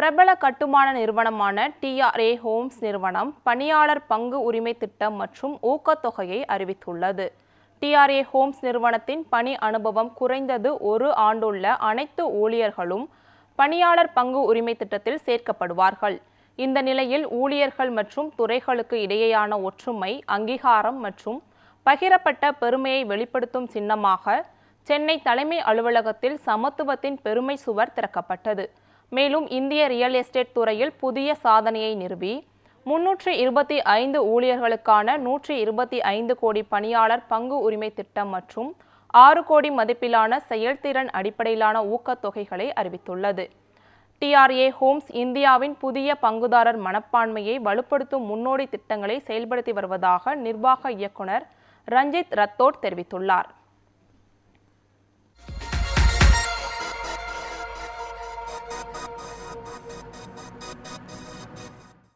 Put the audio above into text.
பிரபல கட்டுமான நிறுவனமான டிஆர்ஏ ஹோம்ஸ் நிறுவனம் பணியாளர் பங்கு உரிமை திட்டம் மற்றும் ஊக்கத்தொகையை அறிவித்துள்ளது. டிஆர்ஏ ஹோம்ஸ் நிறுவனத்தின் பணி அனுபவம் குறைந்தது ஒரு ஆண்டுள்ள அனைத்து ஊழியர்களும் பணியாளர் பங்கு உரிமை திட்டத்தில் சேர்க்கப்படுவார்கள். இந்த நிலையில் ஊழியர்கள் மற்றும் துறைகளுக்கு இடையேயான ஒற்றுமை அங்கீகாரம் மற்றும் பகிரப்பட்ட பெருமையை வெளிப்படுத்தும் சின்னமாக சென்னை தலைமை அலுவலகத்தில் சமத்துவத்தின் பெருமை சுவர் திறக்கப்பட்டது. மேலும் இந்திய ரியல் எஸ்டேட் துறையில் புதிய சாதனையை நிறுவி முன்னூற்றி இருபத்தி ஐந்து ஊழியர்களுக்கான நூற்றி இருபத்தி ஐந்து கோடி பணியாளர் பங்கு உரிமை திட்டம் மற்றும் ஆறு கோடி மதிப்பிலான செயல்திறன் அடிப்படையிலான ஊக்கத்தொகைகளை அறிவித்துள்ளது. டிஆர்ஏ ஹோம்ஸ் இந்தியாவின் புதிய பங்குதாரர் மனப்பான்மையை வலுப்படுத்தும் முன்னோடி திட்டங்களை செயல்படுத்தி வருவதாக நிர்வாக இயக்குனர் ரஞ்சித் ரத்தோட் தெரிவித்துள்ளார்.